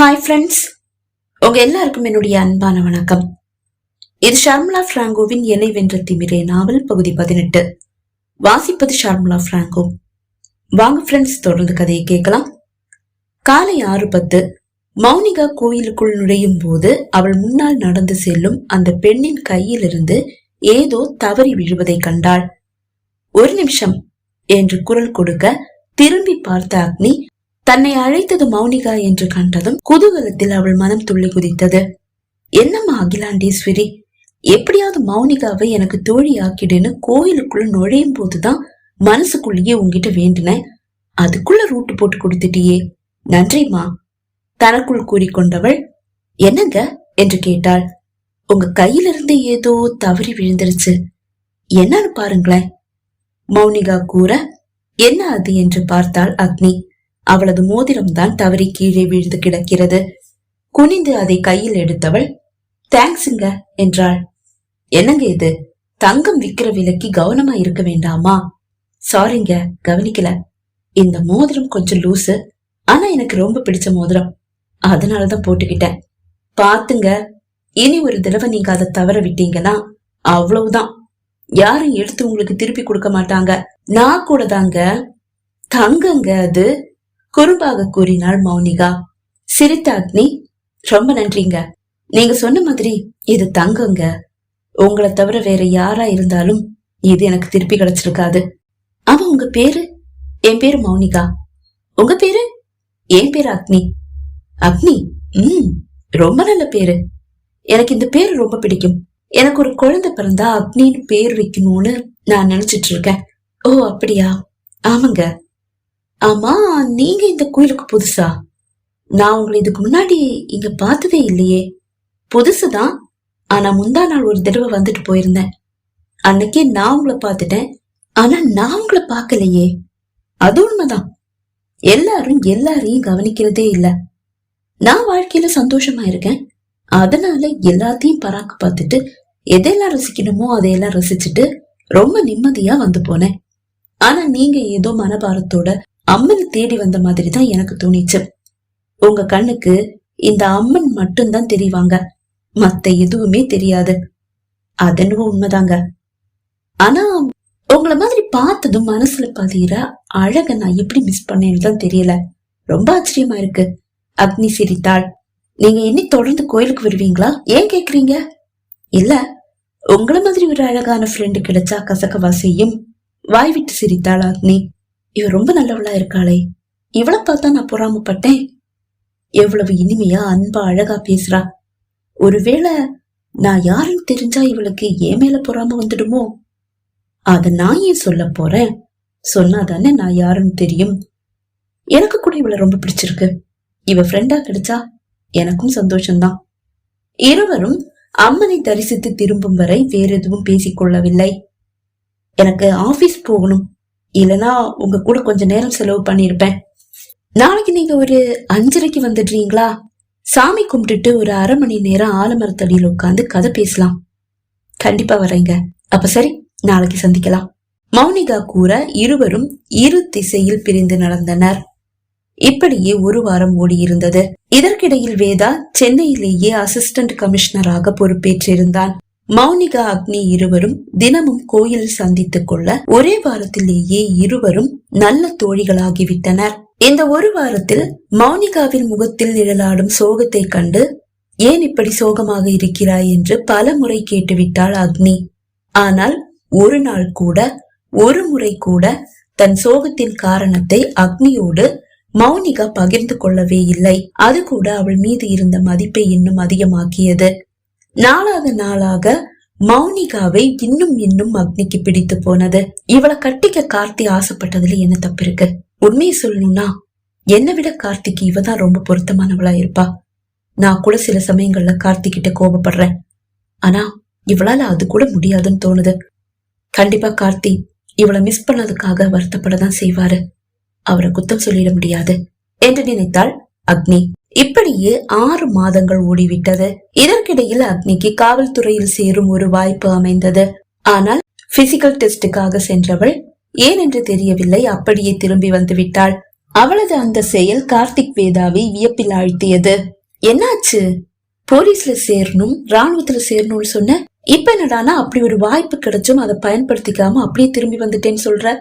Hi friends உங்க எல்லாருக்கும் என்னுடைய அன்பான வணக்கம். இது ஷர்மலா பிராங்கோவின் எல்லை வென்ற திமிரே நாவல் பகுதி பதினெட்டு. வாசிப்பது ஷர்மலா பிராங்கோ. வாங்க ஃப்ரெண்ட்ஸ் தொடர்ந்து கதையை கேட்கலாம். காலை ஆறு பத்து மௌனிகா கோயிலுக்குள் நுழையும் போது அவள் முன்னால் நடந்து செல்லும் அந்த பெண்ணின் கையிலிருந்து ஏதோ தவறி விழுவதை கண்டாள். ஒரு நிமிஷம் என்று குரல் கொடுக்க திரும்பி பார்த்த அக்னி தன்னை அழைத்தது மௌனிகா என்று கண்டதும் குதூகலத்தில் அவள் மனம் துள்ளி குதித்தது. என்னம்மா அகிலாண்டேஸ்வரி? எப்படியாவது மௌனிகாவை எனக்கு தோழி ஆக்கிடுன்னு கோயிலுக்குள்ள நுழையும் போதுதான் மனசுக்குள்ளேயே உன்கிட்ட வேண்டினேன் அதுக்குள்ள ரூட்டு போட்டு கொடுத்துட்டியே. நன்றிம்மா. தனக்குள் கூறிக்கொண்டவள் என்னங்க? என்று கேட்டாள். உங்க கையிலிருந்து ஏதோ தவறி விழுந்துருச்சு. என்னன்னு பாருங்களேன். மௌனிகா கூற என்ன அது? என்று பார்த்தாள் அக்னி. அவளது மோதிரம் தான் தவறி கீழே விழுந்து கிடக்கிறது. குனிந்து அதை கையில் எடுத்தவள் தேங்க்ஸுங்க என்றாள். என்னங்க இது? தங்கம் விக்கிற விலைக்கு கவனமா இருக்க வேண்டாமா? சாரிங்க கவனிக்கல. இந்த மோதிரம் கொஞ்சம் லூசு. ஆனா எனக்கு ரொம்ப பிடிச்ச மோதிரம். அதனாலதான் போட்டுக்கிட்டேன். பாத்துங்க. இனி ஒரு தடவை நீங்க அதை தவற விட்டீங்கன்னா அவ்வளவுதான். யாரும் எடுத்து உங்களுக்கு திருப்பி கொடுக்க மாட்டாங்க. நான் கூட தாங்க தங்கங்க அது. குறும்பாக கூறினாள் மௌனிகா. சிரித்த அக்னி ரொம்ப நன்றிங்க. நீங்க சொன்ன மாதிரி இது தங்கங்க. உங்களை தவிர வேற யாரா இருந்தாலும் இது எனக்கு திருப்பி கிடைச்சிருக்காது. அவ உங்க பேரு? என் பேரு மௌனிகா. உங்க பேரு? என் பேரு அக்னி. அக்னி? ம் ரொம்ப நல்ல பேரு. எனக்கு இந்த பேரு ரொம்ப பிடிக்கும். எனக்கு ஒரு குழந்தை பிறந்தா அக்னின்னு பேர் வைக்கணும்னு நான் நினைச்சிட்டு இருக்கேன். ஓ அப்படியா? ஆமாங்க. ஆமா நீங்க இந்த கோயிலுக்கு புதுசா? நான் உங்களை இதுக்கு முன்னாடி இங்க பார்த்ததே இல்லையே. புதுசுதான். ஆனா முந்தா நாள் ஒரு தடவை வந்துட்டு போயிருந்தேன். அன்னைக்கே நான் உங்களை பார்த்துட்டேன். ஆனா நான் உங்களை பார்க்கலையே. அது உண்மைதான். எல்லாரும் எல்லாரையும் கவனிக்கிறதே இல்ல. நான் வாழ்க்கையில சந்தோஷமா இருக்கேன். அதனால எல்லாத்தையும் பராக்கு பார்த்துட்டு எதையெல்லாம் ரசிக்கணுமோ அதையெல்லாம் ரசிச்சுட்டு ரொம்ப நிம்மதியா வந்து போனேன். ஆனா நீங்க ஏதோ மனபாரத்தோட அம்மன் தேடி வந்த மாதிரி தான் எனக்கு தோணிச்சு. உங்க கண்ணுக்கு இந்த அம்மன் மட்டும்தான் தெரிவாங்க. மத்த எதுவுமே தெரியாது. அதென்னவோ உண்மைதாங்க. ஆனா உங்கள மாதிரி பார்த்ததும் மனசுல பதிகிற அழக நான் எப்படி மிஸ் பண்ணேன்னு தான் தெரியல. ரொம்ப ஆச்சரியமா இருக்கு. அக்னி சிரித்தாள். நீங்க இனி தொடர்ந்து கோயிலுக்கு வருவீங்களா? ஏன் கேக்குறீங்க? இல்ல உங்கள மாதிரி ஒரு அழகான ஃப்ரெண்டு கிடைச்சா கசக்கவா செய்யும் வாய் விட்டு சிரித்தாள் அக்னி. இவ ரொம்ப நல்லவளா இருக்காளே. இவளை பார்த்தா நான் பொறாமப்பட்டேன். எவ்வளவு இனிமையா அன்பா அழகா பேசுறா. ஒருவேளை நான் யாருன்னு தெரிஞ்சா இவளுக்கு ஏன் மேல பொறாம வந்துடுமோ? அத நான் ஏன் சொல்ல போறேன்? சொன்னாதானே நான் யாருன்னு தெரியும். எனக்கு கூட இவளை ரொம்ப பிடிச்சிருக்கு. இவ ஃப்ரெண்டா கிடைச்சா எனக்கும் சந்தோஷம்தான். இருவரும் அம்மனை தரிசித்து திரும்பும் வரை வேற எதுவும் பேசிக்கொள்ளவில்லை. எனக்கு ஆபீஸ் போகணும். இல்லனா உங்க கூட கொஞ்ச நேரம் செலவு பண்ணிருப்பேன். நாளைக்கு நீங்க ஒரு அஞ்சரைக்கு வந்துடுறீங்களா? சாமி கும்பிட்டுட்டு ஒரு அரை மணி நேரம் ஆலமரத்தடியில் உட்காந்து கதை பேசலாம். கண்டிப்பா வரேங்க. அப்ப சரி நாளைக்கு சந்திக்கலாம். மௌனிகா கூற இருவரும் இரு திசையில் பிரிந்து நடந்தனர். இப்படியே ஒரு வாரம் ஓடியிருந்தது. இதற்கிடையில் வேதா சென்னையிலேயே அசிஸ்டன்ட் கமிஷனராக பொறுப்பேற்றிருந்தான். மௌனிகா அக்னி இருவரும் தினமும் கோயில் சந்தித்துக் கொள்ள ஒரே வாரத்திலேயே இருவரும் நல்ல தோழிகளாகிவிட்டனர். இந்த ஒரு வாரத்தில் மௌனிகாவின் முகத்தில் நிழலாடும் சோகத்தை கண்டு ஏன் இப்படி சோகமாக இருக்கிறாய்? என்று பல முறை கேட்டுவிட்டாள் அக்னி. ஆனால் ஒரு நாள் கூட ஒரு முறை கூட தன் சோகத்தின் காரணத்தை அக்னியோடு மௌனிகா பகிர்ந்து கொள்ளவே இல்லை. அது கூட அவள் மீது இருந்த மதிப்பை இன்னும் அதிகமாக்கியது. நாளாக நாளாக மௌனிகாவை இன்னும் இன்னும் அக்னிக்கு பிடித்து போனது. இவளை கட்டிக்க கார்த்தி ஆசைப்பட்டதுல என்ன தப்பு இருக்கு உண்மையை சொல்லணும்னா என்னை விட கார்த்திக்கு இவ தான் ரொம்ப பொருத்தமானவளா இருப்பா. நான் கூட சில சமயங்கள்ல கார்த்திகிட்ட கோபப்படுறேன். ஆனா இவளால அது கூட முடியாதுன்னு தோணுது. கண்டிப்பா கார்த்தி இவளை மிஸ் பண்ணதுக்காக வருத்தப்படதான் செய்வாரு. அவரை குத்தம் சொல்லிட முடியாது. என்று நினைத்தாள் அக்னி. இப்படியே ஆறு மாதங்கள் ஓடிவிட்டது. இதற்கிடையில் அக்னிக்கு காவல்துறையில் சேரும் ஒரு வாய்ப்பு அமைந்தது. ஆனால் பிசிக்கல் டெஸ்டுக்காக சென்றவள் ஏன் என்று தெரியவில்லை அப்படியே திரும்பி வந்து விட்டாள். அவளது அந்த செயல் கார்த்திக் வேதாவை வியப்பில் ஆழ்த்தியது. என்னாச்சு? போலீஸ்ல சேரணும் ராணுவத்துல சேரணும்னு சொன்ன? இப்ப என்னடானா அப்படி ஒரு வாய்ப்பு கிடைச்சும் அதை பயன்படுத்திக்காம அப்படியே திரும்பி வந்துட்டேன்னு சொல்ற?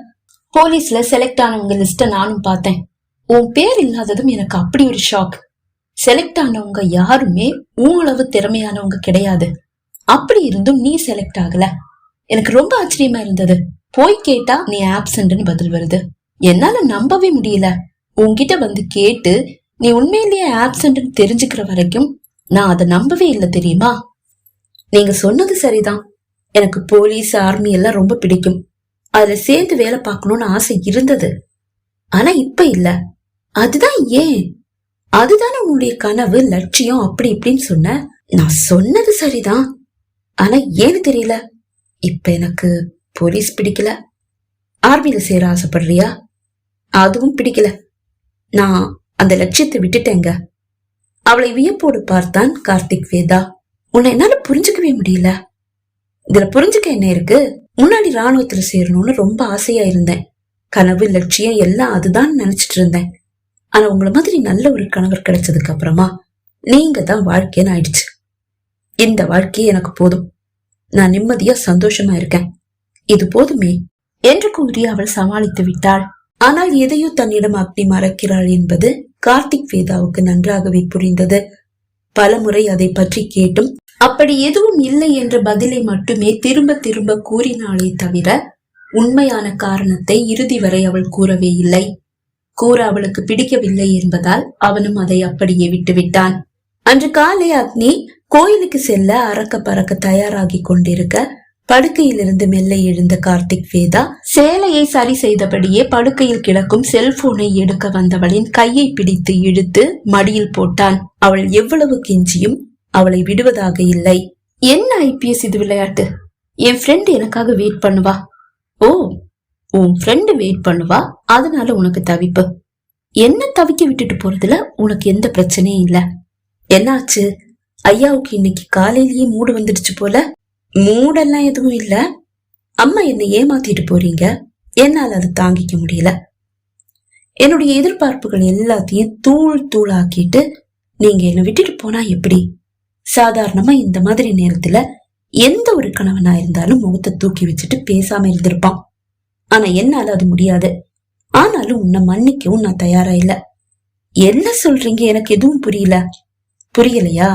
போலீஸ்ல செலக்ட் ஆனவங்க லிஸ்ட நானும் பார்த்தேன். உன் பேர் இல்லாததும் எனக்கு அப்படி ஒரு ஷாக் செலக்ட் ஆனவங்க யாருமே உங்களவு திறமையானவங்க கிடையாது. அப்படி இருந்தும் நீ செலக்ட் ஆகல. எனக்கு ரொம்ப ஆச்சரியமா இருந்தது. போய் கேட்டா நீ ஆப்சண்ட்னு பதில் வருது. என்னால நம்பவே முடியல. உன்கிட்ட வந்து கேட்டு நீ உண்மையிலேயே ஆப்சண்ட்னு தெரிஞ்சுக்கிற வரைக்கும் நான் அதை நம்பவே இல்லை தெரியுமா? நீங்க சொன்னது சரிதான். எனக்கு போலீஸ் ஆர்மி எல்லாம் ரொம்ப பிடிக்கும். அதுல சேர்ந்து வேலை பார்க்கணும்னு ஆசை இருந்தது. ஆனா இப்ப இல்ல. அதுதான் ஏன்? அதுதானே உன்னுடைய கனவு லட்சியம் அப்படி இப்படின்னு சொன்ன? நான் சொன்னது சரிதான். ஆனா ஏன்னு தெரியல? இப்ப எனக்கு போலீஸ் பிடிக்கல. ஆர்மியில சேர ஆசைப்படுறியா? அதுவும் பிடிக்கல. நான் அந்த லட்சியத்தை விட்டுட்டேங்க. அவளை வியப்போடு பார்த்தான் கார்த்திக் வேதா. உன்னை என்னால புரிஞ்சுக்கவே முடியல. இதுல புரிஞ்சுக்க என்ன இருக்கு? முன்னாடி ராணுவத்துல சேரணும்னு ரொம்ப ஆசையா இருந்தேன். கனவு லட்சியம் எல்லாம் அதுதான் நினைச்சிட்டு இருந்தேன். ஆனா உங்களை மாதிரி நல்ல ஒரு கணவர் கிடைச்சதுக்கு அப்புறமா நீங்க தான் வாழ்க்கைன்னு ஆயிடுச்சு. இந்த வாழ்க்கையே எனக்கு போதும். நான் நிம்மதியா சந்தோஷமா இருக்கேன். இது போதுமே என்று கூறி அவள் சமாளித்து விட்டாள். ஆனால் எதையோ தன்னிடம் அக்னி மறக்கிறாள் என்பது கார்த்திக் வேதாவுக்கு நன்றாகவே புரிந்தது. பலமுறை அதை பற்றி கேட்டும். அப்படி எதுவும் இல்லை என்ற பதிலை மட்டுமே திரும்ப திரும்ப கூறினாளே தவிர உண்மையான காரணத்தை இறுதி வரை அவள் கூறவே இல்லை. கூற அவளுக்கு பிடிக்கவில்லை என்பதால் அவனும் அதை அப்படியே விட்டுவிட்டான். அன்று காலை அக்னி கோயிலுக்கு செல்ல அறக்க பறக்க தயாராகி கொண்டிருக்க படுக்கையிலிருந்து மெல்ல எழுந்த கார்த்திக் வேதா சேலையை சரி செய்தபடியே படுக்கையில் கிடக்கும் செல்போனை எடுக்க வந்தவளின் கையை பிடித்து இழுத்து மடியில் போட்டான். அவள் எவ்வளவு கெஞ்சியும் அவளை விடுவதாக இல்லை. என்ன ஐபிஎஸ் இது விளையாட்டு? என் ஃப்ரெண்ட் எனக்காக வெயிட் பண்ணுவா. ஓ உன் ஃப்ரெண்டு வெயிட் பண்ணுவா? அதனால உனக்கு தவிப்பு. என்ன தவிக்க விட்டுட்டு போறதுல உனக்கு எந்த பிரச்சனையும் இல்ல. என்னாச்சு? ஐயாவுக்கு இன்னைக்கு காலையிலேயே மூடு வந்துடுச்சு போல. மூடெல்லாம் எதுவும் இல்ல. அம்மா என்னை ஏமாத்திட்டு போறீங்க. என்னால் அதை தாங்கிக்க முடியல. என்னுடைய எதிர்பார்ப்புகள் எல்லாத்தையும் தூள் தூளாக்கிட்டு நீங்க என்னை விட்டுட்டு போனா எப்படி? சாதாரணமா இந்த மாதிரி நேரத்துல எந்த ஒரு கணவனா இருந்தாலும் முகத்தை தூக்கி வச்சுட்டு பேசாம இருந்திருப்பான். ஆனா என்னால அது முடியாது. ஆனாலும் உன்னை மன்னிக்கவும் நான் தயாரா இல்ல. என்ன சொல்றீங்க? எனக்கு எதுவும் புரியல. புரியலையா?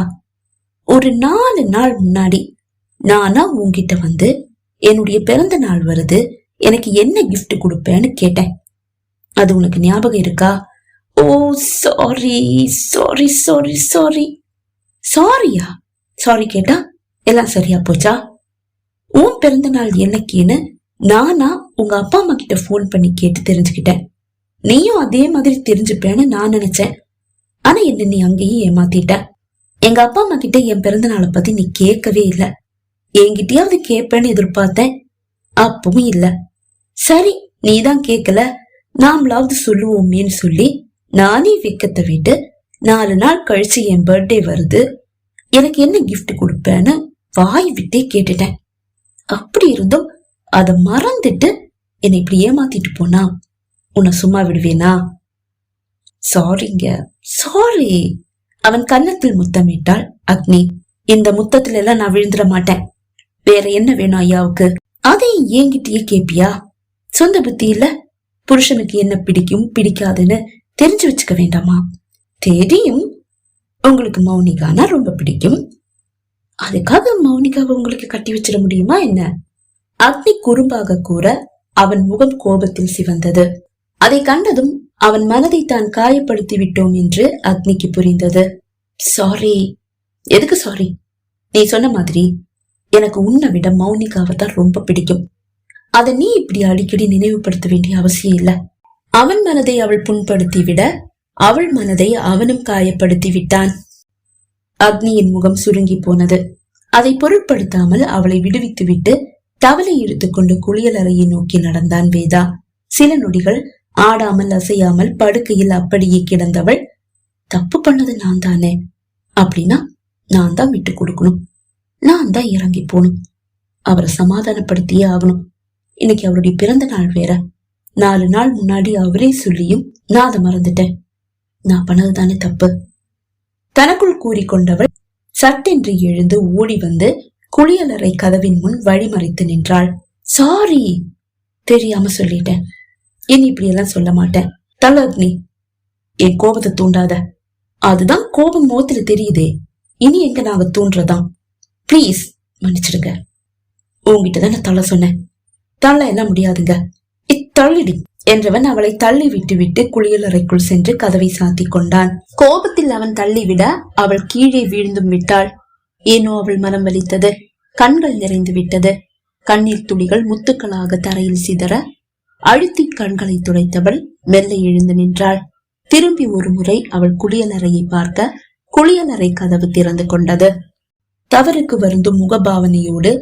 ஒரு நாலு நாள் முன்னாடி நானா உங்ககிட்ட வந்து என்னுடைய பிறந்த நாள் வருது எனக்கு என்ன கிஃப்ட் கொடுப்பேன்னு கேட்டேன். அது உனக்கு ஞாபகம் இருக்கா? ஓ சாரி சாரி சாரி சாரி சாரியா சாரி கேட்டா எல்லாம் சரியா போச்சா? உன் பிறந்த நாள் என்னைக்குன்னு நானா உங்க அப்பா அம்மா கிட்ட போன் பண்ணி கேட்டு தெரிஞ்சுக்கிட்டேன். நீயும் அதே மாதிரி தெரிஞ்சுப்பேன்னு நான் நினைச்சேன். ஆனா என்ன நீ அங்கேயும் ஏமாத்திட்ட. எங்க அப்பா அம்மா கிட்ட என் பிறந்த நாளை பத்தி நீ கேட்கவே இல்லை. என்கிட்டயாவது கேட்பேன்னு எதிர்பார்த்தேன். அப்பவும் இல்ல. சரி நீதான் கேட்கல நாமளாவது சொல்லுவோமேன்னு சொல்லி நானே வெக்கத்தை விட்டு நாலு நாள் கழிச்சு என் பர்த்டே வருது. எனக்கு என்ன கிஃப்ட் கொடுப்பேன்னு வாய் விட்டே கேட்டுட்டேன். அப்படி இருந்தும் அதை மறந்துட்டு என்னை இப்படி ஏமாத்திட்டு போனா? உன்னை சும்மா விடுவேனா? சாரிங்க சாரி அவன் கன்னத்தில் முத்தமிட்டாள் அக்னி. இந்த முத்தத்துல எல்லாம் நான் விழுந்துட மாட்டேன். வேற என்ன வேணும் ஐயாவுக்கு? அதையும் ஏங்கிட்டயே கேப்பியா? சொந்த புத்தி இல்ல புருஷனுக்கு என்ன பிடிக்கும் பிடிக்காதுன்னு தெரிஞ்சு வச்சுக்க வேண்டாமா? தெரியும். உங்களுக்கு மௌனிகானா ரொம்ப பிடிக்கும். அதுக்காக மௌனிகாவை உங்களுக்கு கட்டி வச்சிட முடியுமா என்ன? அக்னி குறும்பாக கூற அவன் முகம் கோபத்தில் சிவந்தது. அதை கண்டதும் அவன் மனதை தான் காயப்படுத்தி விட்டோம் என்று அக்னிக்கு புரிந்தது. சாரி எதுக்கு சாரி நீ சொன்ன மாதிரி எனக்கு உன்னை விட மௌனிகாவை தான் ரொம்ப பிடிக்கும். அதை நீ இப்படி அடிக்கடி நினைவுபடுத்த வேண்டிய அவசியம் இல்ல. அவன் மனதை அவள் புண்படுத்தி விட அவள் மனதை அவனும் காயப்படுத்தி விட்டான். அக்னியின் முகம் சுருங்கி போனது. அதை பொருட்படுத்தாமல் அவளை விடுவித்துவிட்டு தவளை இழுத்துக்கொண்டு குளியல் அறையை நோக்கி நடந்தான் வேதா. சில நொடிகள் ஆடாமல் அசையாமல் படுக்கையில் அப்படியே கிடந்தவள் தப்பு பண்ணது நான் தானே? அப்படின்னா நான் தான் விட்டு கொடுக்கணும். நான் தான் இறங்கி போகணும். அவரை சமாதானப்படுத்தியே ஆகணும். இன்னைக்கு அவருடைய பிறந்த நாள் வேற. நாலு நாள் முன்னாடி அவரே சொல்லியும் நான் அதை மறந்துட்டேன். நான் பண்ணதுதானே தப்பு? தனக்குள் கூறிக்கொண்டவள் சட்டென்று எழுந்து ஓடி வந்து குளியலறை கதவின் முன் வழிமறைத்து நின்றாள். சாரி தெரியாம சொல்லிட்டேன். இனி இப்படி எல்லாம் சொல்ல மாட்டேன். தல அக்னி என் கோபத்தை தூண்டாத. அதுதான் கோபம் முகத்துல தெரியுதே. இனி எங்க நாங்க தூண்டுறதாம் ப்ளீஸ் மன்னிச்சிடுங்க. உங்ககிட்ட தானே தள்ள சொன்னேன். தள்ள எல்லாம் முடியாதுங்க. இத்தள்ளிடி என்றவன் அவளை தள்ளி விட்டு விட்டு குளியலறைக்குள் சென்று கதவை சாத்தி கொண்டான். கோபத்தில் அவன் தள்ளிவிட அவள் கீழே வீழ்ந்தும் விட்டாள். ஏனோ அவள் மனம் வலித்தது. கண்கள் நிறைந்து விட்டது. கண்ணீர் துளிகள் முத்துக்களாக தரையில் சிதற அழுத்தி கண்களை துடைத்தவள் மெல்ல எழுந்து நின்றாள். திரும்பி ஒரு முறை அவள் குளியலறையை பார்க்க குளியலறை கதவு திறந்து கொண்டது. தவறுக்கு வருந்தும் முகபாவனையோடு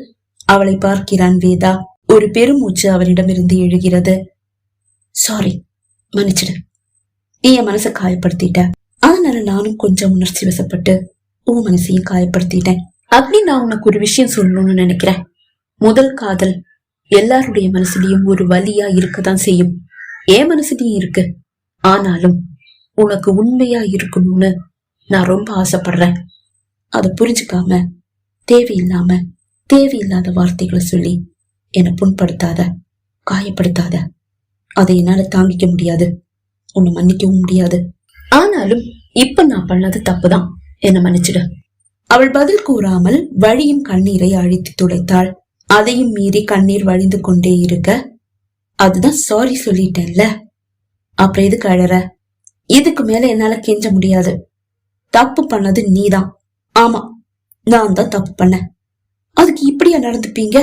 அவளை பார்க்கிறான் வேதா. ஒரு பெருமூச்சு அவரிடமிருந்து எழுகிறது. சாரி மன்னிச்சிடு. நீ என் மனசை காயப்படுத்திட்ட. அதனால நானும் கொஞ்சம் உணர்ச்சி வசப்பட்டு உன் மனசையும் காயப்படுத்திட்டேன். அக்னி நான் உனக்கு ஒரு விஷயம் சொல்லணும்னு நினைக்கிறேன். முதல் காதல் எல்லாருடைய மனசுலயும் ஒரு வழியா இருக்கதான் செய்யும். என் மனசுலயும் இருக்கு. ஆனாலும் உனக்கு உண்மையா இருக்கணும்னு நான் ரொம்ப ஆசைப்படுறேன். அதை புரிஞ்சுக்காம தேவையில்லாம தேவையில்லாத வார்த்தைகளை சொல்லி என்னை புண்படுத்தாத காயப்படுத்தாத. அதை என்னால தாங்கிக்க முடியாது. உன்னை மன்னிக்கவும் முடியாது. ஆனாலும் இப்ப நான் பண்ணது தப்புதான். என்ன மன்னிச்சிடு. அவள் பதில் கூறாமல் வழியும் கண்ணீரை அழித்து துடைத்தாள். அதையும் மீறி கண்ணீர் வழிந்து கொண்டே இருக்க அதுதான் சாரி சொல்லிட்டேன்ல. அப்புறம் எதுக்கு அழற? இதுக்கு மேல என்னால கெஞ்ச முடியாது. தப்பு பண்ணது நீதான். ஆமா நான் தான் தப்பு பண்ணேன் அதுக்கு இப்படியா நடந்துப்பீங்க?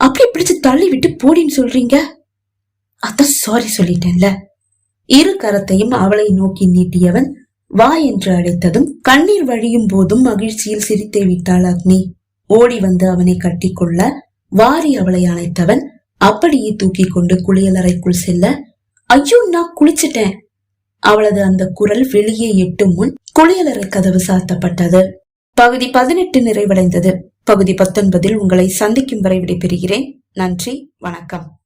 அப்படி பிடிச்சு தள்ளி விட்டு போடின்னு சொல்றீங்க? அதான் சாரி சொல்லிட்டேன்ல. இரு கரத்தையும் அவளை நோக்கி நீட்டியவன் வா என்று அழைத்ததும் கண்ணீர் வழியும் போதும் மகிழ்ச்சியில் சிரித்தே விட்டாள் அக்னி. ஓடி வந்து அவனை கட்டிக்கொள்ள வாரி அவளை அணைத்தவன் அப்படியே தூக்கி கொண்டு குளியலறைக்குள் செல்ல ஐயோ நான் குளிச்சிட்டேன். அவளது அந்த குரல் வெளியே எட்டும் முன் குளியலறை கதவு சாத்தப்பட்டது. பகுதி பதினெட்டு நிறைவடைந்தது. பகுதி பத்தொன்பதில் உங்களை சந்திக்கும் வரை விடைபெறுகிறேன். நன்றி வணக்கம்.